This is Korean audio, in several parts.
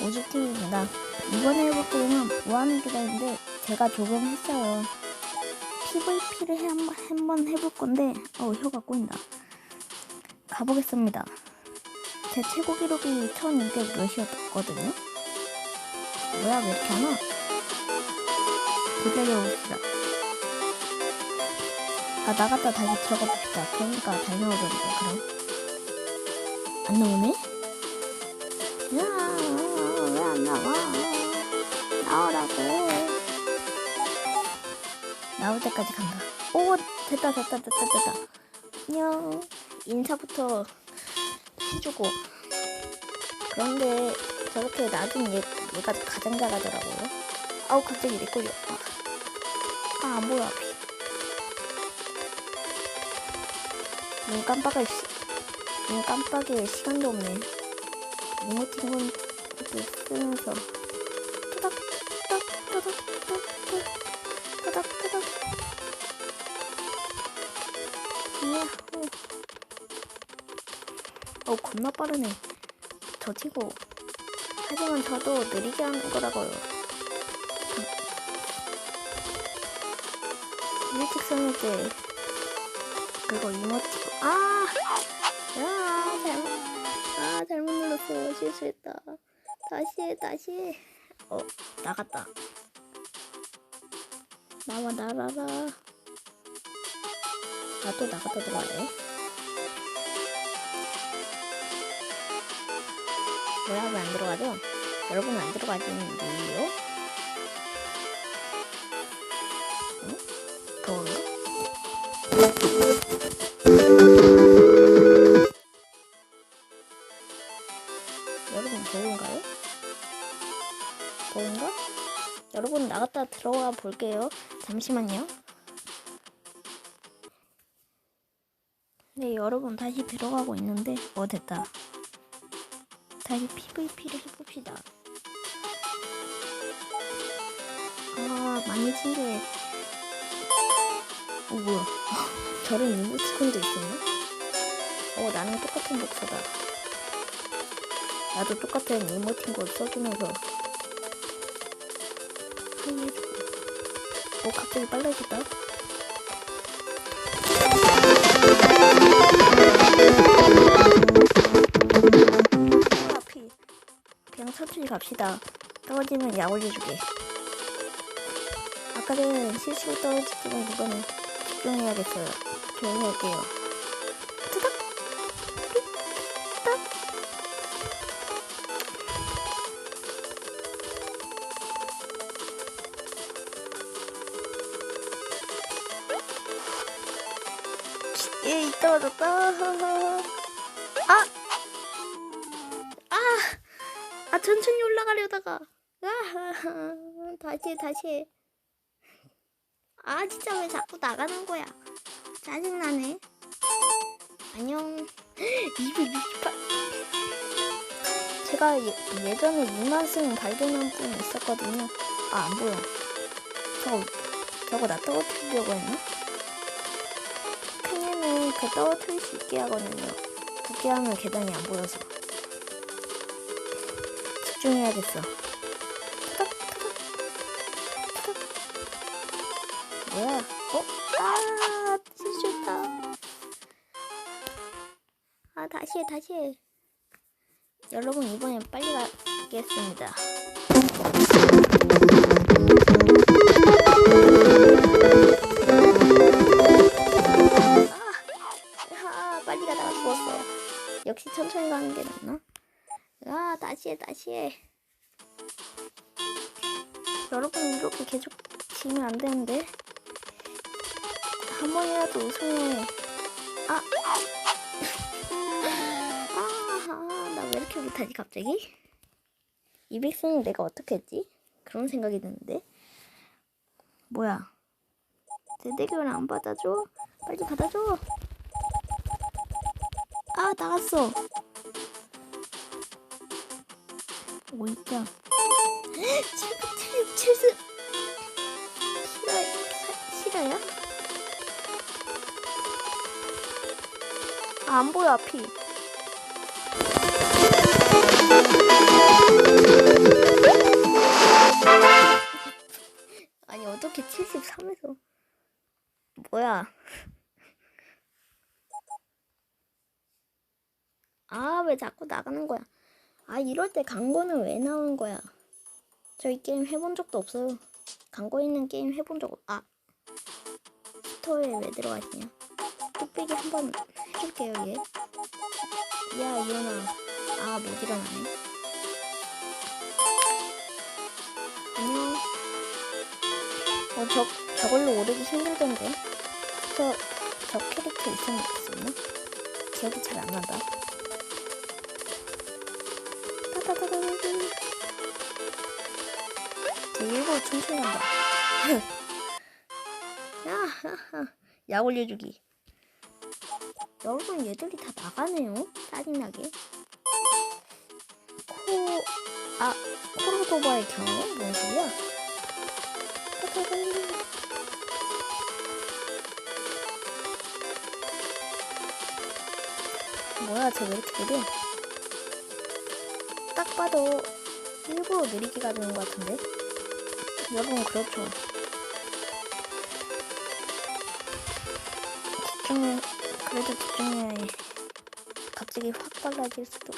오즈TV입니다. 이번에 해볼 게임은 무한의 계단인데 제가 조금 했어요. PVP를 해, 한번, 한번 해볼 건데 어 혀가 꼬인다. 가보겠습니다. 제 최고 기록이 1200 몇이었거든요. 뭐야 왜 이렇게 하나? 기다려봅시다. 아 나갔다 다시 들어가 봅시다. 그러니까 잘 나오던데 그럼. 안 나오네? 야, 왜안 나와? 나오라고. 나올 때까지 간다. 오, 됐다, 됐다, 됐다, 됐다. 안녕. 인사부터 해주고. 그런데 저렇게 나중에 얘, 얘가 가장 잘하더라고요. 아우, 갑자기 내 꼴이 없다. 아, 안 보여, 앞이. 눈 깜빡일 시, 눈 깜빡일 시간도 없네. 이모티콘 쓰면서 토닥 토닥 토닥 토닥 토닥 토닥 야호 어 겁나 빠르네 저지고 하지만 저도 느리게 하는 거라고요 때 그리고 이모티콘 아! 야 눌렀어 실수했다 다시 해 다시 해. 어 나갔다 나와 나라라 나또 나갔다 들어가네 뭐야 왜 안 들어가죠? 여러분 안 들어가지는데요? 응? 더운가? 볼게요. 잠시만요. 네, 여러분 다시 들어가고 있는데 어 됐다. 다시 PVP를 해봅시다. 아 많이 친구해. 어 뭐야? 저런 이모티콘도 있었나? 어 나는 똑같은 복사다. 나도 똑같은 이모티콘 써주면서 어 갑자기 빨라졌다. 어, 앞이 그냥 천천히 갑시다. 떨어지면 약 올려주게. 아까 전에 실수로 떨어졌지만 이번엔 집중해야겠어요. 조용히 할게요 떨어졌다. 아! 아! 아, 천천히 올라가려다가. 아, 다시 해, 다시 해. 아, 진짜 왜 자꾸 나가는 거야. 짜증나네. 안녕. 268. 제가 예, 예전에 이만승 발견한 분이 있었거든요. 아, 안 보여. 저거, 저거 나 떨어뜨리려고 했나? 그 떨어뜨릴 수 있게 하거든요. 두개 하면 계단이 안 보여서. 집중해야겠어. 뭐야? 어? 아, 실수했다. 아, 다시 해, 다시 해. 여러분, 이번엔 빨리 가겠습니다. 역시 천천히 가는 게 낫나? 아, 다시 해, 다시 해. 여러분, 이렇게 계속 지면 안 되는데. 한 번이라도 우승해. 아, 아, 나 왜 이렇게 못하지, 갑자기? 200승 내가 어떻게 했지? 그런 생각이 드는데. 뭐야? 내 대결 안 받아줘? 빨리 받아줘. 아 나갔어 오이야 제가 틀림 칠수 싫어요? 싫어요? 아, 안 보여 앞이 아니 어떻게 73에서 뭐야 아, 왜 자꾸 나가는 거야? 아, 이럴 때 광고는 왜 나오는 거야? 저이 게임 해본 적도 없어요. 광고 있는 게임 해본 적 없... 아, 스토어에 왜 들어가 있냐? 뚝배기 한번 해볼게요, 얘. 야, 일어나. 아, 못 일어나네. 안녕. 어, 저, 저걸로 오르기 힘들던데. 저, 저 캐릭터 있었나? 기억이 잘 안 난다. 일부러. 야하하. 약 올려주기. 여러분, 얘들이 다 나가네요. 짜증나게. 코, 아, 코르도바의 경우? 뭔 소리야? 뭐야, 쟤왜 이렇게 느려? 딱 봐도 일부러 느리게 가는 것 같은데? 여러분, 그렇죠. 집중해, 그래도 집중해야 해. 갑자기 확 빨라질 수도.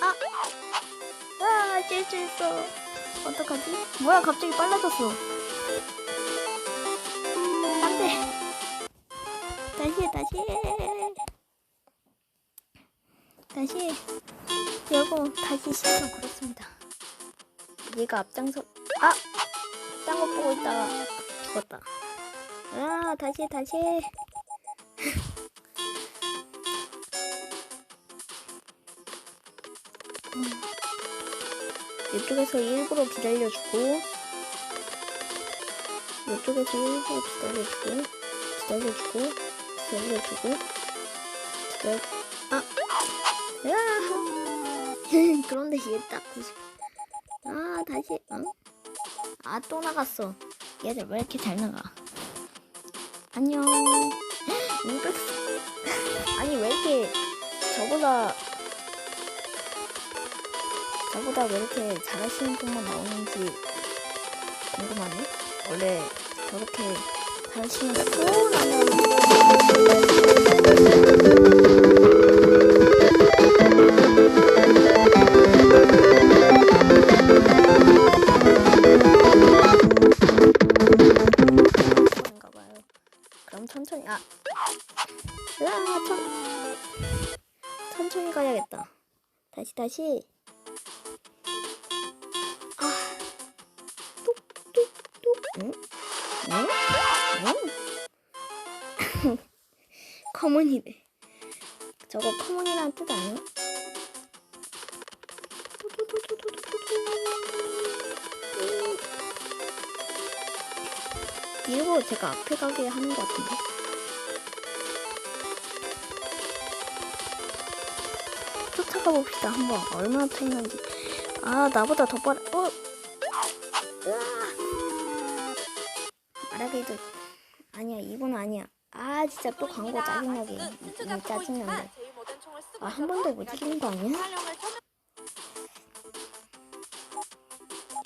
아! 아, 실수했어. 어떡하지? 뭐야, 갑자기 빨라졌어. 안 돼. 다시 해, 다시 해. 다시 해. 여러분, 다시 시작 그렇습니다. 얘가 앞장서, 아! 딴 거 보고 있다가 죽었다. 아, 다시 해, 다시 해. 음. 이쪽에서 일부러 기다려주고, 이쪽에서 일부러 기다려주고, 기다려주고, 기다려주고, 기다려, 아! 야! 그런데 얘딱 90. 아, 다시, 어? 아, 또 나갔어. 얘들 왜 이렇게 잘 나가? 안녕. 200. 아니, 왜 이렇게 저보다, 저보다 왜 이렇게 잘하시는 분만 나오는지 궁금하네. 원래 저렇게 잘하시는 또 나면. 그런 다시. 아, 뚝뚝뚝. 응? 응? 응? 커먼이네. 저거 커먼이라는 뜻 아니야? 일부러 제가 앞에 가게 하는 것 같은데. 쫓아가 봅시다 한번 얼마나 차이 나는지. 아 나보다 더 빠르. 어. 말하기도 아니야 이건 아니야. 아 진짜 또 광고 짜증나게 이 짜증나네. 아한 번도 못 이기는 거 아니야?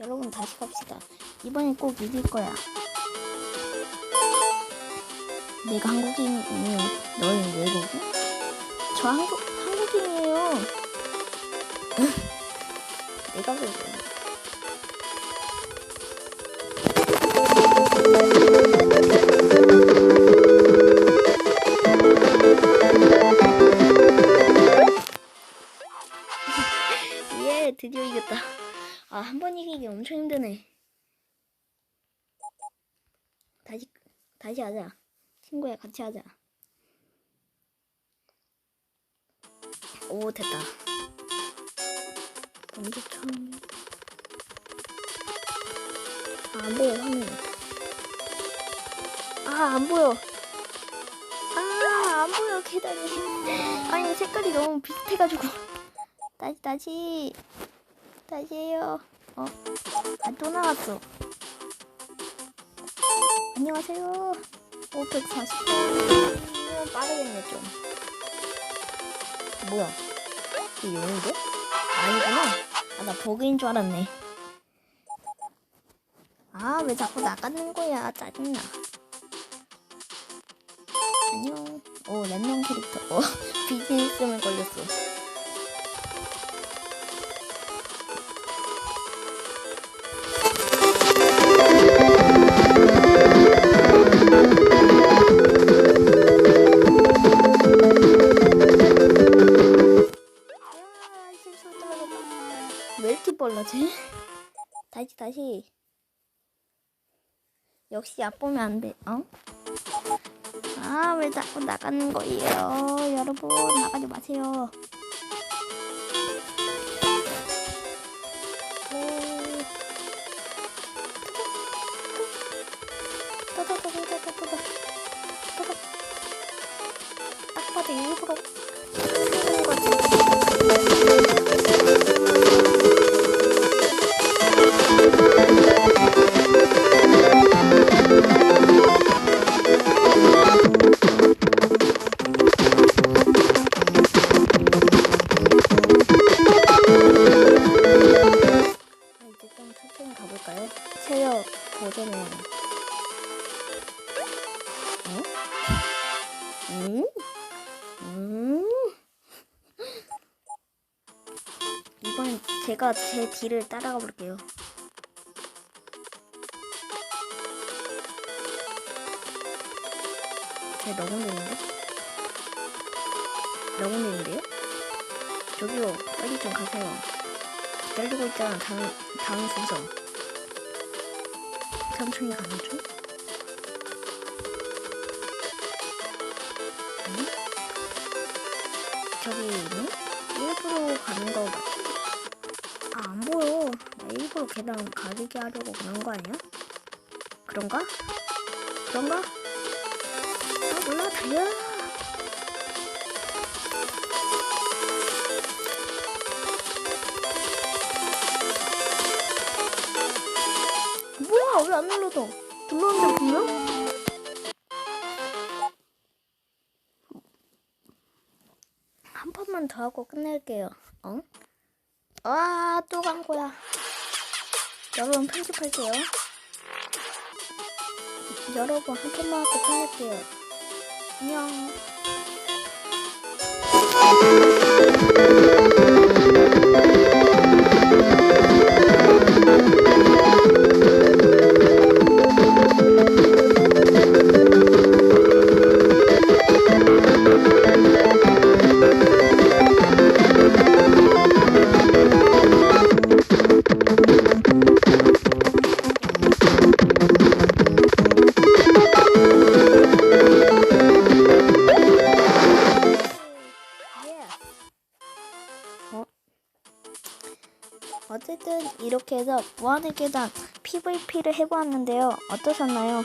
여러분 다시 갑시다. 이번엔 꼭 이길 거야. 내가 한국인이에요. 너는 외국인? 저 한국. 내가 왜 그래? 예, 드디어 이겼다. 아, 한 번 이기기 엄청 힘드네. 다시 다시 하자. 친구야 같이 하자. 오 됐다. 처음. 아, 안 보여 화면이. 아안 보여. 아안 보여 계단이. 아니 색깔이 너무 비슷해가지고. 다시 다시 다시 해요. 어? 아 또 나왔어. 안녕하세요. 540. 이건 빠르겠네, 좀. 어, 뭐야? 이게 용인데? 아니구나. 아, 나 버그인 줄 알았네. 아, 왜 자꾸 나가는 거야. 짜증나. 안녕. 오, 랜덤 캐릭터. 어, 비즈니스맨 걸렸어. 다시 다시. 역시 얕보면 안 돼. 어? 아, 왜 자꾸 나가는 거예요? 여러분, 나가지 마세요. 음? 음? 이번 제가 제 뒤를 따라가 볼게요. 쟤 너무 느린데? 너무 느린데요? 저기요, 빨리 좀 가세요. 기다리고 있잖아, 다음, 다음 순서. 천천히 가는 중? 일부러 가는 거 맞지? 아, 안 보여. 나 일부러 계단 가리게 하려고 그런 거 아니야? 그런가? 그런가? 아, 몰라, 달려! 뭐야, 왜 안 눌러져? 눌렀는데 분명? 한 판만 더 하고 끝낼게요. 어? 아, 또간 거야. 여러분 편집할게요. 여러분 한 판만 하고 끝낼게요. 안녕. 어쨌든 이렇게 해서 무한의 계단 PVP를 해보았는데요. 어떠셨나요?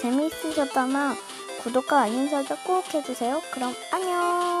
재미있으셨다면 구독과 알림 설정 꼭 해주세요. 그럼 안녕!